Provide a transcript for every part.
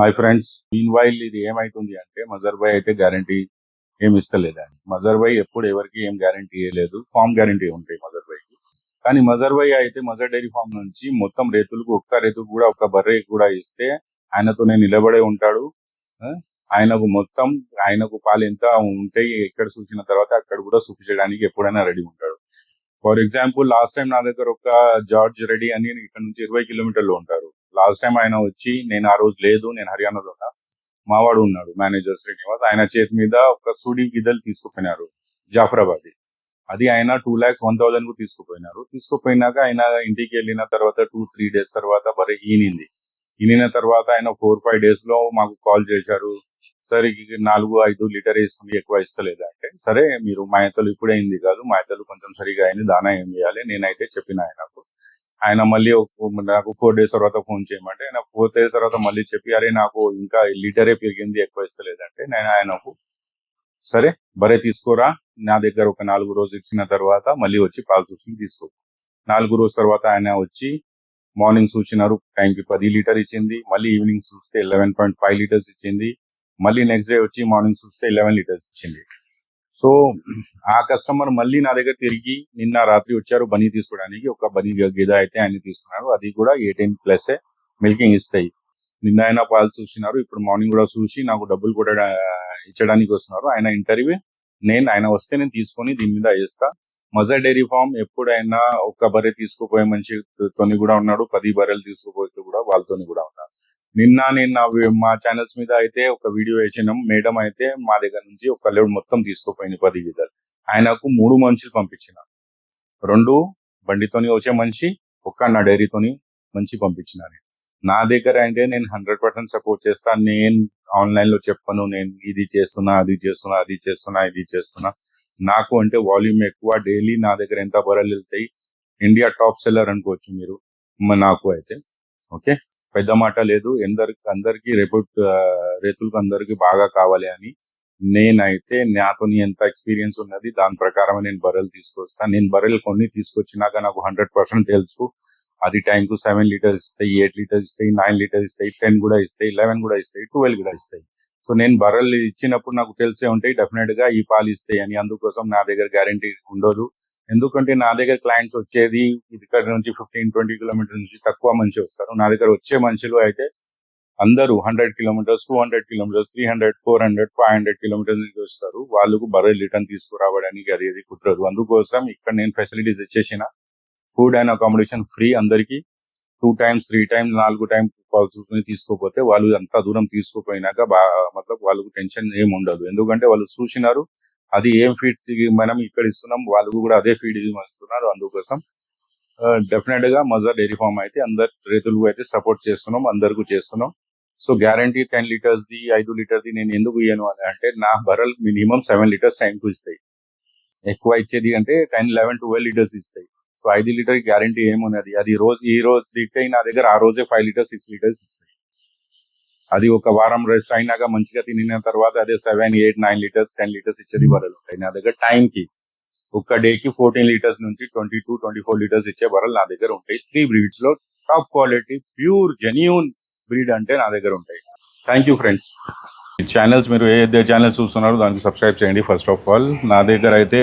Hi friends. Mean while ఇది ఏమైతుంది అంటే మజర్బాయ్ అయితే గ్యారంటీ ఏమి ఇస్తలేదండి. మజర్బాయ్ ఎప్పుడు ఎవరికి ఏం గ్యారంటీ ఇవ్వలేదు ఫామ్ గ్యారంటీ ఉంటాయి మజర్ కానీ మజర్బాయ్ అయితే మజర్ డైరీ ఫామ్ నుంచి మొత్తం రైతులకు ఒక్క రైతుకు కూడా ఒక్క బర్రె కూడా ఇస్తే ఆయనతోనే నిలబడే ఉంటాడు. ఆయనకు మొత్తం ఆయనకు పాలు ఎంత ఉంటాయి ఎక్కడ చూసిన తర్వాత అక్కడ కూడా చూపించడానికి ఎప్పుడైనా రెడీ ఉంటాడు. ఫర్ ఎగ్జాంపుల్ లాస్ట్ టైం నా దగ్గర ఒక జార్జ్ రెడీ అని ఇక్కడ నుంచి ఇరవై కిలోమీటర్లు ఉంటారు. లాస్ట్ టైం ఆయన వచ్చి నేను ఆ రోజు లేదు నేను హర్యానాలో మావాడు ఉన్నాడు మేనేజర్ శ్రీనివాస్. ఆయన చేతి మీద ఒక సుడి గిద్దలు తీసుకుపోయినారు జాఫరాబాద్. అది ఆయన టూ ల్యాక్స్ వన్ థౌసండ్కు తీసుకుపోయినారు. తీసుకుపోయినాక ఆయన ఇంటికి వెళ్ళిన తర్వాత టూ త్రీ డేస్ తర్వాత బరే ఈనింది. ఈనిన తర్వాత ఆయన ఫోర్ ఫైవ్ డేస్లో మాకు కాల్ చేశారు. సరే నాలుగు ఐదు లీటర్ వేసుకుని ఎక్కువ ఇస్తలేదు? అంటే సరే మీరు మాయతలు ఇప్పుడే అయింది కాదు మాయతలు కొంచెం సరిగా అయింది దానా ఏం చేయాలి? నేనైతే చెప్పిన ఆయనకు ఆయన మళ్ళీ నాకు ఫోర్ డేస్ తర్వాత ఫోన్ చేయమంటే ఆయన ఫోర్ డేస్ తర్వాత మళ్ళీ చెప్పి అరే నాకు ఇంకా లీటరే పెరిగింది ఎక్కువ ఇస్తలేదంటే నేను ఆయనకు సరే బరే తీసుకోరా నా దగ్గర ఒక నాలుగు రోజు ఇచ్చిన తర్వాత మళ్ళీ వచ్చి పాలు చూసుకుని తీసుకో. నాలుగు రోజుల తర్వాత ఆయన వచ్చి మార్నింగ్ చూసినారు టైంకి పది లీటర్ ఇచ్చింది మళ్ళీ ఈవినింగ్ చూస్తే లెవెన్ పాయింట్ ఫైవ్ లీటర్స్ ఇచ్చింది మళ్ళీ నెక్స్ట్ డే వచ్చి మార్నింగ్ చూస్తే లెవెన్ లీటర్స్ ఇచ్చింది. సో ఆ కస్టమర్ మళ్ళీ నా దగ్గర తిరిగి నిన్న రాత్రి వచ్చారు బనీ తీసుకోవడానికి. ఒక బనీ గేదె అయితే ఆయన తీసుకున్నారు. అది కూడా ఎయిటీన్ ప్లస్ మిల్కింగ్ ఇస్తాయి. నిన్న ఆయన పాలు చూసినారు. ఇప్పుడు మార్నింగ్ కూడా చూసి నాకు డబ్బులు కూడా ఇచ్చడానికి వస్తున్నారు. ఆయన ఇంటర్వ్యూ నేను ఆయన వస్తే నేను తీసుకొని దీని మీద వేస్తా. మజర్ డైరీ ఫామ్ ఎప్పుడైనా ఒక్క బర్రె తీసుకుపోయే మనిషి తోని కూడా ఉన్నాడు. పది బర్రెలు తీసుకుపోతే కూడా వాళ్ళతోని కూడా ఉన్నారు నిన్న నేను నా మా ఛానల్స్ మీద అయితే ఒక వీడియో వేసినాం. మేడం అయితే మా దగ్గర నుంచి ఒక లోడ్ మొత్తం తీసుకుపోయింది పది గీతలు ఆయనకు మూడు మనుషులు పంపించిన. రెండు బండితోని వచ్చే మనిషి ఒక్క నా డైరీతోని మంచి పంపించిన నా దగ్గర అంటే నేను హండ్రెడ్ పర్సెంట్ సపోర్ట్ చేస్తా. నేను ఆన్లైన్లో చెప్పను. నేను ఇది చేస్తున్నా అది చేస్తున్నా అది చేస్తున్నా ఇది చేస్తున్నా. నాకు అంటే వాల్యూమ్ ఎక్కువ. డైలీ నా దగ్గర ఎంత బరలు వెళ్తాయి? ఇండియా టాప్ సెల్లర్ అనుకోవచ్చు మీరు. నాకు అయితే. ఓకే పెద్ద మాట లేదు. ఎందరికి అందరికీ రేపు రైతులకు అందరికీ బాగా కావాలి అని నేనైతే నాతో ఎంత ఎక్స్పీరియన్స్ ఉన్నది దాని ప్రకారమే నేను బర్రెలు తీసుకొస్తాను నేను బర్రెలు కొన్ని తీసుకొచ్చినాక నాకు హండ్రెడ్ పర్సెంట్ తెలుసు. అది టైం కు సెవెన్ లీటర్స్ ఇస్తాయి ఎయిట్ లీటర్స్ ఇస్తాయి నైన్ లీటర్స్ ఇస్తాయి టెన్ కూడా ఇస్తాయి లెవెన్ కూడా ఇస్తాయి ట్వెల్వ్ కూడా ఇస్తాయి. సో నేను బర్రెలు ఇచ్చినప్పుడు నాకు తెలిసే ఉంటాయి డెఫినెట్గా ఈ పాలు ఇస్తాయి అని. అందుకోసం నా దగ్గర గ్యారంటీ ఉండదు. ఎందుకంటే నా దగ్గర క్లయింట్స్ వచ్చేది ఇక్కడ నుంచి ఫిఫ్టీన్ ట్వంటీ కిలోమీటర్ నుంచి తక్కువ మనిషి వస్తారు. నా దగ్గర వచ్చే మనుషులు అయితే అందరూ hundred kilometres two hundred kilometres three hundred four hundred five hundred kilometres నుంచి వస్తారు. వాళ్ళకు బర్రెలు రిటర్న్ తీసుకురావడానికి అది అది కుదరదు. అందుకోసం ఇక్కడ నేను ఫెసిలిటీస్ ఇచ్చేసిన ఫుడ్ అండ్ అకామిడేషన్ ఫ్రీ అందరికి. టూ టైమ్స్ త్రీ టైమ్స్ నాలుగు టైం కాల్ చూసుకుని తీసుకోపోతే వాళ్ళు అంత దూరం తీసుకుపోయినాక బాగా మతలబ్ వాళ్ళకు టెన్షన్ ఏం ఉండదు. ఎందుకంటే వాళ్ళు చూసినారు అది ఏం ఫీడ్ మనం ఇక్కడ ఇస్తున్నాం వాళ్ళు కూడా అదే ఫీడ్ ఇస్తున్నారు. అందుకోసం డెఫినెట్గా మజా డైరీ ఫామ్ అయితే అందరు రైతులకు అయితే సపోర్ట్ చేస్తున్నాం అందరికీ చేస్తున్నాం. సో గ్యారంటీ టెన్ లీటర్స్ ది ఐదు లీటర్ ది నేను ఎందుకు ఇయ్యను అని అంటే నా బరల్ మినిమం సెవెన్ లీటర్స్ టైంకు ఇస్తాయి. ఎక్కువ ఇచ్చేది అంటే టెన్ లెవెన్ ట్వెల్వ్ లీటర్స్ ఇస్తాయి. సో ఐదు లీటర్ గ్యారంటీ ఏమున్నది? అది రోజు ఈ రోజు దిగితే నా దగ్గర ఆ రోజే ఫైవ్ లీటర్స్ సిక్స్ లీటర్స్ ఇస్తాయి అది ఒక వారం రెస్ట్ అయినాక మంచిగా తినిన తర్వాత అదే seven eight nine litres ten litres ఇచ్చేది బర్రెలు ఉంటాయి. నా దగ్గర టైం కి ఒక్క డే కి ఫోర్టీన్ లీటర్స్ నుంచి twenty two twenty four litres ఇచ్చే బర్రెలు నా దగ్గర ఉంటాయి. Three బ్రీడ్స్లో top quality pure genuine breed అంటే నా దగ్గర ఉంటాయి. థ్యాంక్ యూ ఫ్రెండ్స్ ఛానల్స్ మీరు ఏ ఛానల్స్ చూస్తున్నారో దానికి సబ్స్క్రైబ్ చేయండి ఫస్ట్ ఆఫ్ ఆల్ నా దగ్గర అయితే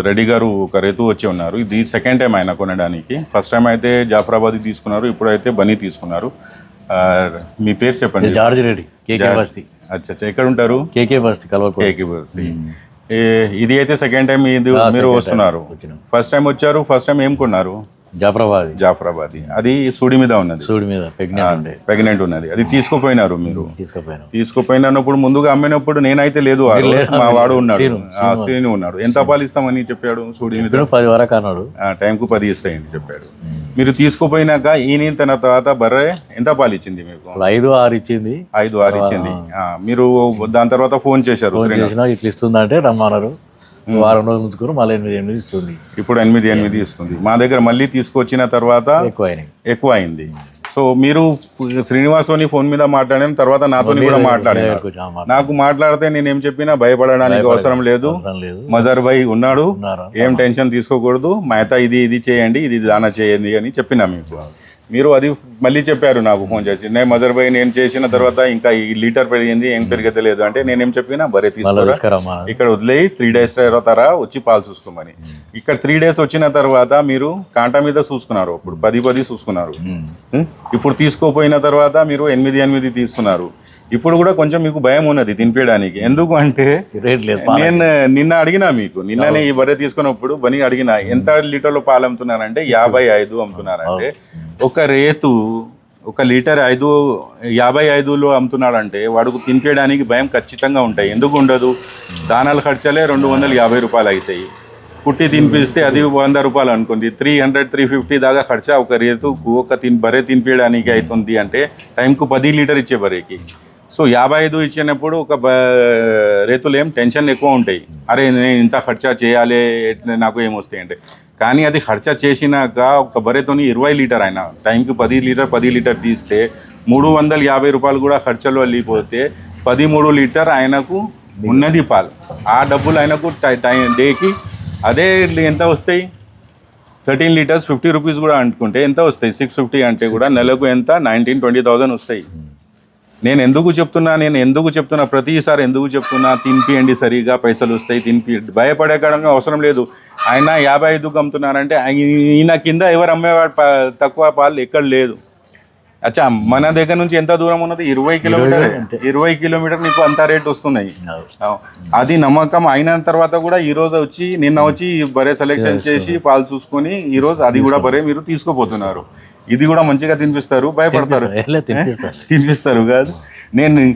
రెడ్డి గారు ఒక రైతు వచ్చి ఉన్నారు. ఇది సెకండ్ టైం ఆయన కొనడానికి. ఫస్ట్ టైం అయితే జాఫరాబాద్ తీసుకున్నారు. ఇప్పుడైతే బనీ తీసుకున్నారు. ఆ, మీ పేరు చెప్పండి. George Reddy KK. బస్తీ. అచ్చా అచ్చా. ఎక్కడ ఉంటారు? కేకే బస్తీ కలవకూడదు కేకి బస్తీ. ఇది అయితే సెకండ్ టైం ఇది మీరు వస్తున్నారు. ఫస్ట్ టైం వచ్చారు ఫస్ట్ టైం ఏం కొన్నారు? జాఫరాబాద్. జాఫరాబాద్. అది సుడి మీద ఉన్నది. సూడి మీద ప్రెగ్నెంట్ ఉన్నది. అది తీసుకుపోయినారు మీరు. తీసుకుపోయాను. తీసుకుపోయినప్పుడు ముందుగా అమ్మినప్పుడు నేనైతే లేదు. మా వాడు ఉన్నాడు. శ్రీను, ఆ, శ్రీను. ఉన్నాడు. ఎంత పాలు ఇస్తామని చెప్పాడు సుడి మీద? పది వరకు అన్నాడు ఆ, టైంకు పది ఇస్తాయని చెప్పాడు. మీరు తీసుకుపోయినాక ఈయన తన తర్వాత బర్రె ఎంత పాలు ఇచ్చింది మీకు ఐదు ఆరు ఇచ్చింది. ఐదు ఆరు ఇచ్చింది. మీరు దాని తర్వాత ఫోన్ చేశారు ఇట్లా ఇస్తుందంటే రమ్మన్నారు. వారం రోజులు ఉంచుకుని మళ్ళీ ఎనిమిది ఎనిమిది ఇస్తుంది. ఇప్పుడు ఎనిమిది ఎనిమిది ఇస్తుంది. మా దగ్గర మళ్ళీ తీసుకొచ్చిన తర్వాత ఎక్కువ అయినాయి ఎక్కువ అయింది సో మీరు శ్రీనివాస్తోని ఫోన్ మీద మాట్లాడాను తర్వాత నాతోని కూడా మాట్లాడాను. మాట్లాడారు. నాకు మాట్లాడితే నేను ఏం చెప్పినా భయపడడానికి అవసరం లేదు. మజర్ భాయ్ ఉన్నాడు. ఏం టెన్షన్ తీసుకోకూడదు. మేత ఇది ఇది చేయండి ఇది దానా చేయండి అని చెప్పినా మీకు. మీరు అది మళ్ళీ చెప్పారు నాకు ఫోన్ చేసి నేను మదర్ బై నేను చేసిన తర్వాత ఇంకా ఈ లీటర్ పెరిగింది ఏం పెరగలేదు అంటే నేనేం చెప్పినా బరే తీసుకోరా. ఇక్కడ వదిలేయి త్రీ డేస్ తర్వాతరా వచ్చి పాలు చూసుకోమని. ఇక్కడ త్రీ డేస్ వచ్చిన తర్వాత మీరు కాంటా మీద చూసుకున్నారు ఇప్పుడు పది పది చూసుకున్నారు. ఉం? ఇప్పుడు తీసుకోపోయిన తర్వాత మీరు ఎనిమిది ఎనిమిది తీసుకున్నారు. ఇప్పుడు కూడా కొంచెం మీకు భయం ఉన్నది తినిపించడానికి ఎందుకు అంటే నేను నిన్న అడిగినా మీకు నిన్ననే ఈ బర్రె తీసుకున్నప్పుడు బని అడిగిన ఎంత లీటర్లో పాలు అమ్ముతున్నారంటే యాభై ఐదు అమ్ముతున్నారంటే ఒక రేతు ఒక లీటర్ ఐదు యాభై ఐదులో అమ్ముతున్నాడంటే వాడుకు తినిపించడానికి భయం ఖచ్చితంగా ఉంటాయి. ఎందుకు ఉండదు? దానాల ఖర్చలే రెండు వందల యాభై రూపాయలు అవుతాయి పుట్టి తినిపిస్తే అది వంద రూపాయలు అనుకోండి త్రీ హండ్రెడ్ త్రీ ఫిఫ్టీ దాకా ఖర్చు ఒక రేతుకు ఒక తిని బరే తినిపించడానికి అవుతుంది అంటే టైంకు పది లీటర్ ఇచ్చే బరేకి సో యాభై ఐదు ఇచ్చినప్పుడు ఒక బ- రైతులు ఏం టెన్షన్ ఎక్కువ ఉంటాయి. అరే నేను ఇంత ఖర్చా చేయాలి ఎట్లా నాకు ఏమొస్తాయి అంటే. కానీ అది ఖర్చా చేసినాక ఒక బర్రెతోని ఇరవై లీటర్ అయినా టైంకి పది లీటర్ పది లీటర్ తీస్తే మూడు వందల యాభై రూపాయలు కూడా ఖర్చులో వెళ్ళిపోతే పదిమూడు లీటర్ ఆయనకు ఉన్నది పాలు. ఆ డబ్బులు ఆయనకు టై- టై డేకి అదే ఎంత వస్తాయి? థర్టీన్ లీటర్స్ ఫిఫ్టీ రూపీస్ కూడా అనుకుంటే ఎంత వస్తాయి? సిక్స్ ఫిఫ్టీ అంటే కూడా నెలకు ఎంత? నైన్టీన్ ట్వంటీ థౌసండ్ వస్తాయి. నేను ఎందుకు చెప్తున్నా? నేను ఎందుకు చెప్తున్నా? ప్రతిసారి ఎందుకు చెప్తున్నా? తినిపియండి సరిగా పైసలు వస్తాయి తినిపి. భయపడే కారణంగా అవసరం లేదు. ఆయన యాభై ఐదుకు అమ్ముతున్నారంటే ఆయ- ఈయన కింద ఎవరు అమ్మేవాడు తక్కువ పాలు ఎక్కడ లేదు. అచ్చా మన దగ్గర నుంచి ఎంత దూరం ఉన్నది? ఇరవై కిలోమీటర్. ఇరవై కిలోమీటర్ నీకు అంత రేట్ వస్తున్నాయి. అది నమ్మకం అయిన తర్వాత కూడా ఈ రోజు వచ్చి నిన్న వచ్చి బరే సెలెక్షన్ చేసి పాలు చూసుకొని ఈ రోజు అది కూడా బరే మీరు తీసుకోపోతున్నారు ఇది కూడా మంచిగా తినిపిస్తారు భయపడతారు. తినిపిస్తారు. కాదు. నేను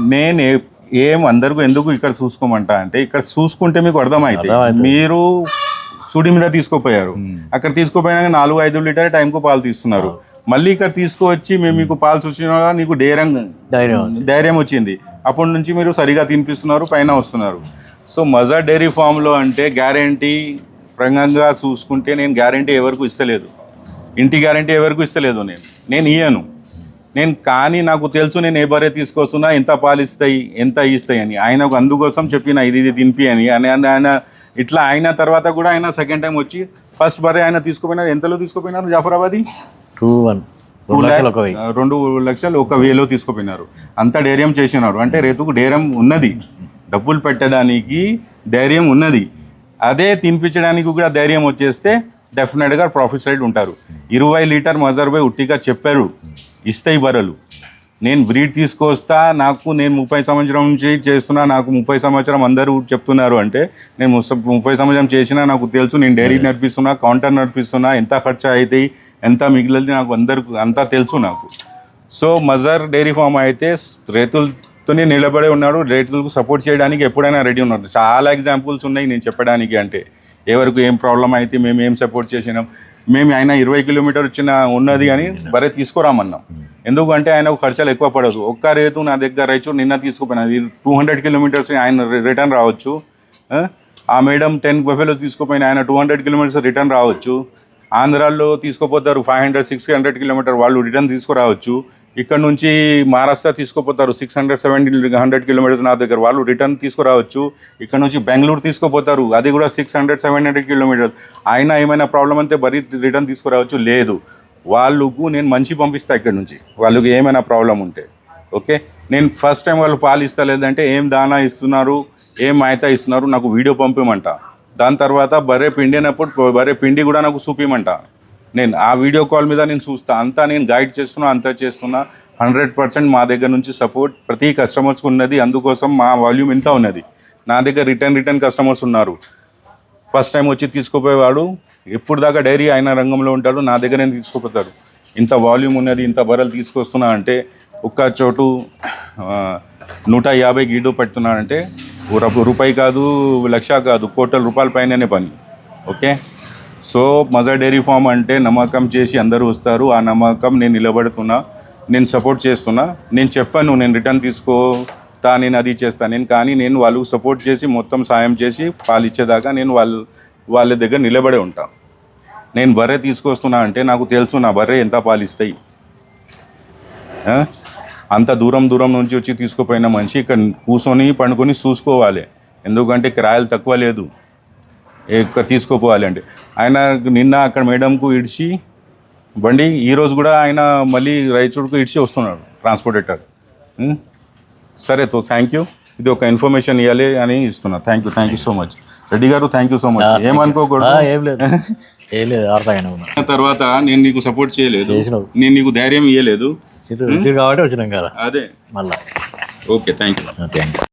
నేను ఏ- అందరికీ ఎందుకు ఇక్కడ చూసుకోమంటా అంటే ఇక్కడ చూసుకుంటే మీకు అర్థమైతే. మీరు సుడి మీద తీసుకోపోయారు. అక్కడ తీసుకోపోయినాక నాలుగు ఐదు లీటర్ టైంకు పాలు తీస్తున్నారు. మళ్ళీ ఇక్కడ తీసుకువచ్చి మేము మీకు పాలు చూసినా నీకు ధైర్యం ధైర్యం వచ్చింది. అప్పటి నుంచి మీరు సరిగా తినిపిస్తున్నారు పైన వస్తున్నారు. సో మజా డైరీ ఫామ్లో అంటే గ్యారంటీ పరంగా చూసుకుంటే నేను గ్యారంటీ ఎవరికి ఇస్తలేదు. ఇంటి గ్యారంటీ ఎవరికి ఇస్తలేదు నేను. నేను ఇయ్యను. నేను కానీ నాకు తెలుసు నేను ఏ బరే తీసుకొస్తున్నా ఎంత పాలు ఇస్తాయి ఎంత ఇస్తాయి అని. ఆయనకు అందుకోసం చెప్పిన ఇది ఇది తినిపి అని. ఆయన ఇట్లా అయిన తర్వాత కూడా ఆయన సెకండ్ టైం వచ్చి ఫస్ట్ బరే ఆయన తీసుకుపోయినారు ఎంతలో తీసుకుపోయినారు జాఫరాబాదీ? Two one. రెండు లక్షలు ఒక వేలో తీసుకుపోయినారు. అంత ధైర్యం చేసినారు. అంటే రేతుకు ధైర్యం ఉన్నది. డబ్బులు పెట్టడానికి ధైర్యం ఉన్నది. అదే తినిపించడానికి కూడా ధైర్యం వచ్చేస్తే డెఫినెట్గా ప్రాఫిట్ సైడ్ ఉంటారు. ఇరవై లీటర్ మజర్ బై ఉట్టిగా చెప్పారు. ఇస్తాయి బర్రెలు నేను బ్రీడ్ తీసుకొస్తా నాకు నేను ముప్పై సంవత్సరం నుంచి చేస్తున్నా నాకు ముప్పై సంవత్సరం అందరూ చెప్తున్నారు అంటే నేను ముప్పై సంవత్సరం చేసినా నాకు తెలుసు నేను డైరీ నడిపిస్తున్నా కౌంటర్ నడిపిస్తున్నా ఎంత ఖర్చు అవుతాయి ఎంత మిగిలింది నాకు అందరికి అంతా తెలుసు నాకు. సో మజర్ డైరీ ఫామ్ అయితే రైతులతోనే నిలబడి ఉన్నాడు రైతులకు సపోర్ట్ చేయడానికి ఎప్పుడైనా రెడీ ఉన్నారు చాలా ఎగ్జాంపుల్స్ ఉన్నాయి నేను చెప్పడానికి అంటే. ఎవరికి ఏం ప్రాబ్లం అయితే మేము ఏం సపోర్ట్ చేసినాం. మేము ఆయన ఇరవై కిలోమీటర్ వచ్చిన ఉన్నది అని బరే తీసుకురామన్నాం. ఎందుకంటే ఆయన ఖర్చులు ఎక్కువ పడదు. ఒక్క రేతు నా దగ్గర రైతు నిన్న తీసుకుపోయినా. టూ హండ్రెడ్ కిలోమీటర్స్ ఆయన రిటర్న్ రావచ్చు. ఆ? ఆ మేడం టెన్ బఫెలో తీసుకుపోయిన. ఆయన టూ హండ్రెడ్ కిలోమీటర్స్ రిటర్న్ రావచ్చు. ఆంధ్రాలో తీసుకుపోతారు five hundred six hundred kilometre వాళ్ళు రిటర్న్ తీసుకురావచ్చు. ఇక్కడ నుంచి మహారాష్ట్ర తీసుకుపోతారు six hundred seventy hundred kilometres నా దగ్గర వాళ్ళు రిటర్న్ తీసుకురావచ్చు. ఇక్కడ నుంచి బెంగళూరు తీసుకుపోతారు. అది కూడా six hundred seven hundred kilometres. అయినా ఏమైనా ప్రాబ్లం అంతే బరీ రిటర్న్ తీసుకురావచ్చు. లేదు. వాళ్ళకు నేను మంచి పంపిస్తా ఇక్కడ నుంచి. వాళ్ళకి ఏమైనా ప్రాబ్లం ఉంటే. ఓకే? నేను ఫస్ట్ టైం వాళ్ళు పాలు ఇస్తలేదంటే ఏం దానా ఇస్తున్నారు? ఏం మాయితా ఇస్తున్నారు? నాకు వీడియో పంపిమంట. దాని తర్వాత బరే పిండినప్పుడు బరే పిండి కూడా నాకు చూపిమంట. నేను ఆ వీడియో కాల్ మీద నేను చూస్తా. అంతా నేను గైడ్ చేస్తున్నా అంతా చేస్తున్నా. హండ్రెడ్ పర్సెంట్ మా దగ్గర నుంచి సపోర్ట్ ప్రతి కస్టమర్స్కి ఉన్నది. అందుకోసం మా వాల్యూమ్ ఇంత ఉన్నది. నా దగ్గర రిటర్న్ రిటర్న్ కస్టమర్స్ ఉన్నారు. ఫస్ట్ టైం వచ్చి తీసుకుపోయేవాడు. ఎప్పుడు దాకా డైరీ ఆయన రంగంలో ఉంటాడు నా దగ్గర నేను తీసుకుపోతాడు. ఇంత వాల్యూమ్ ఉన్నది ఇంత బర్రెలు తీసుకొస్తున్నా అంటే ఒక్క చోటు నూట యాభై గీడు పెడుతున్నాడంటే రూపాయి కాదు లక్ష కాదు కోట్ల రూపాయల పైననే పని. Okay? So Mazhar dairy farm అంటే నమ్మకం చేసి అందరూ వస్తారు. ఆ నమ్మకం నేను నిలబడుతున్నా నేను సపోర్ట్ చేస్తున్నా. నేను చెప్పాను నేను రిటర్న్ తీసుకోతా నేను అది చేస్తాను నేను కానీ నేను వాళ్ళకు సపోర్ట్ చేసి మొత్తం సాయం చేసి పాలు ఇచ్చేదాకా నేను వాళ్ళ వాళ్ళ దగ్గర నిలబడే ఉంటాను నేను బర్రె తీసుకొస్తున్నా అంటే నాకు తెలుసు నా బర్రె ఎంత పాలు ఇస్తాయి అంత దూరం దూరం నుంచి వచ్చి తీసుకుపోయిన మనిషి ఇక్కడ కూర్చొని పండుకొని చూసుకోవాలి. ఎందుకంటే కిరాయలు తక్కువ లేదు. ఇక్కడ తీసుకోపోవాలి ఆయన నిన్న అక్కడ మేడంకు ఇడిచి బండి ఈరోజు కూడా ఆయన మళ్ళీ రైచుడుకు ఇడిచి వస్తున్నాడు ట్రాన్స్పోర్టేటర్. సరే తో థ్యాంక్ యూ. ఇది ఒక ఇన్ఫర్మేషన్ ఇవ్వాలి అని ఇస్తున్నా. Thank you thank you so much. Reddy garu thank you so much ఏమనుకోకూడదు. ఏం లేదు. ఏం లేదు తర్వాత నేను నీకు సపోర్ట్ చేయలేదు. నేను నీకు ధైర్యం ఇవ్వలేదు కాబట్టి వచ్చినాం కదా. అదే. మళ్ళా. Okay thank you thank you